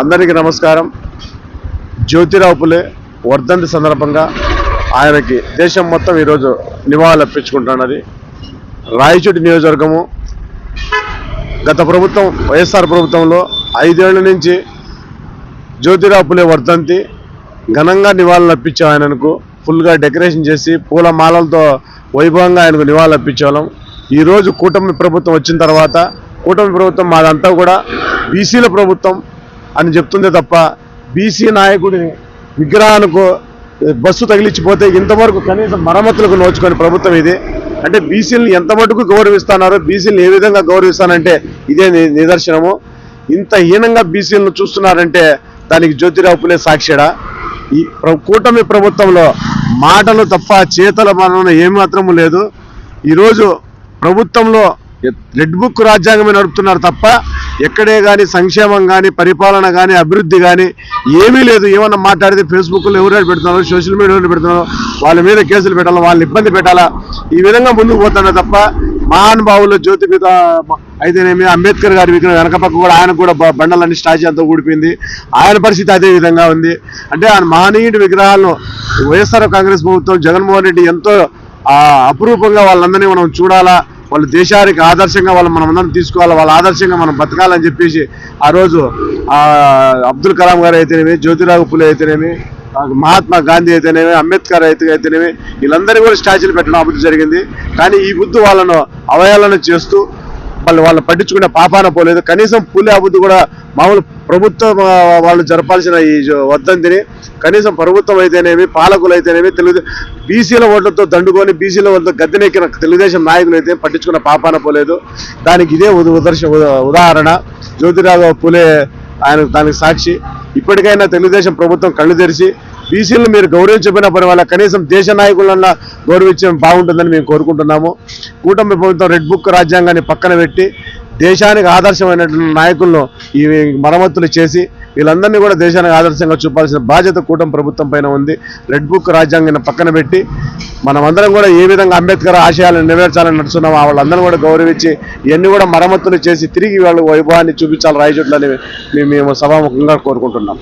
అందరికీ నమస్కారం. జ్యోతిరావు పులే వర్ధంతి సందర్భంగా ఆయనకి దేశం మొత్తం ఈరోజు నివాళులు రాయచూటి నియోజకవర్గము గత ప్రభుత్వం వైఎస్ఆర్ ప్రభుత్వంలో ఐదేళ్ళ నుంచి జ్యోతిరావు పులే వర్ధంతి ఘనంగా నివాళులు ఆయనకు ఫుల్గా డెకరేషన్ చేసి పూల మాలలతో వైభవంగా ఆయనకు నివాళులర్పించేవాళ్ళం ఈరోజు కూటమి ప్రభుత్వం వచ్చిన తర్వాత కూటమి ప్రభుత్వం మాదంతా కూడా బీసీల ప్రభుత్వం అని చెప్తుందే తప్ప బీసీ నాయకుడిని విగ్రహానికి బస్సు తగిలించిపోతే ఇంతవరకు కనీసం మరమ్మతులకు నోచుకొని ప్రభుత్వం ఇది. అంటే బీసీలను ఎంత మటుకు గౌరవిస్తున్నారు బీసీలను ఏ విధంగా గౌరవిస్తానంటే ఇదే నిదర్శనము. ఇంత హీనంగా బీసీలను చూస్తున్నారంటే దానికి జ్యోతిరావు పులే సాక్షిడా. ఈ కూటమి ప్రభుత్వంలో మాటలు తప్ప చేతల మనం ఏమాత్రము లేదు. ఈరోజు ప్రభుత్వంలో రెడ్ బుక్ రాజ్యాంగమే నడుపుతున్నారు తప్ప ఎక్కడే కానీ సంక్షేమం కానీ పరిపాలన కానీ అభివృద్ధి కానీ ఏమీ లేదు. ఏమన్నా మాట్లాడితే ఫేస్బుక్లో ఎవరైనా పెడుతున్నారో సోషల్ మీడియాలో పెడుతున్నారో వాళ్ళ మీద కేసులు పెట్టాలా వాళ్ళని ఇబ్బంది పెట్టాలా? ఈ విధంగా ముందుకు పోతున్నారు తప్ప మహానుభావులు జ్యోతి మీద అయితేనేమి అంబేద్కర్ గారి విగ్రహం వెనక పక్క కూడా ఆయన కూడా బండలన్నీ స్టాచ్యూ అంతా ఊడిపోయింది. ఆయన పరిస్థితి అదే విధంగా ఉంది. అంటే ఆయన మహనీయుడి విగ్రహాలను వైఎస్ఆర్ కాంగ్రెస్ ప్రభుత్వం జగన్మోహన్ రెడ్డి ఎంతో అపురూపంగా వాళ్ళందరినీ మనం చూడాలా? వాళ్ళు దేశానికి ఆదర్శంగా వాళ్ళు మనం అందరం తీసుకోవాలి వాళ్ళ ఆదర్శంగా మనం బతకాలని చెప్పేసి ఆ రోజు అబ్దుల్ కలాం గారు అయితేనేమి జ్యోతిరావు పులే అయితేనేమి మహాత్మా గాంధీ అయితేనేమి అంబేద్కర్ అయితే అయితేనేమి వీళ్ళందరినీ కూడా స్టాచ్యూలు పెట్టడం అభివృద్ధి జరిగింది. కానీ ఈ బుద్ధు వాళ్ళను అవహేళన చేస్తూ వాళ్ళు వాళ్ళు పట్టించుకునే పాపాన పోలేదు. కనీసం పూలే అభివృద్ధి కూడా మామూలు ప్రభుత్వం వాళ్ళు జరపాల్సిన ఈ వద్దంతిని. కనీసం ప్రభుత్వం అయితేనేమి పాలకులు అయితేనేమి తెలుగు బీసీల ఓట్లతో దండుకొని బీసీల ఓట్లతో గద్దెనెక్కిన తెలుగుదేశం నాయకులు అయితే పట్టించుకున్న పాపాన పోలేదు. దానికి ఇదే ఉద- ఉదర్శ ఉదాహరణ. జ్యోతిరాఘవ పులే ఆయన దానికి సాక్షి. ఇప్పటికైనా తెలుగుదేశం ప్రభుత్వం కళ్ళు తెరిచి బీసీలను మీరు గౌరవించబడిన పని వల్ల కనీసం దేశ నాయకులన్నా గౌరవించడం బాగుంటుందని మేము కోరుకుంటున్నాము. కూటమి ప్రభుత్వం రెడ్ బుక్ రాజ్యాంగాన్ని పక్కన పెట్టి దేశానికి ఆదర్శమైనటువంటి నాయకులను ఈ మరమ్మతులు చేసి వీళ్ళందరినీ కూడా దేశానికి ఆదర్శంగా చూపాల్సిన బాధ్యత కూటమి ప్రభుత్వం పైన ఉంది. రెడ్ బుక్ రాజ్యాంగాన్ని పక్కన పెట్టి మనమందరం కూడా ఏ విధంగా అంబేద్కర్ ఆశయాలను నెరవేర్చాలని నడుస్తున్నామో వాళ్ళందరూ కూడా గౌరవించి ఇవన్నీ కూడా మరమ్మతులు చేసి తిరిగి వాళ్ళ వైభవాన్ని చూపించాలి రాయచోట్లని మేము సభాముఖంగా కోరుకుంటున్నాం.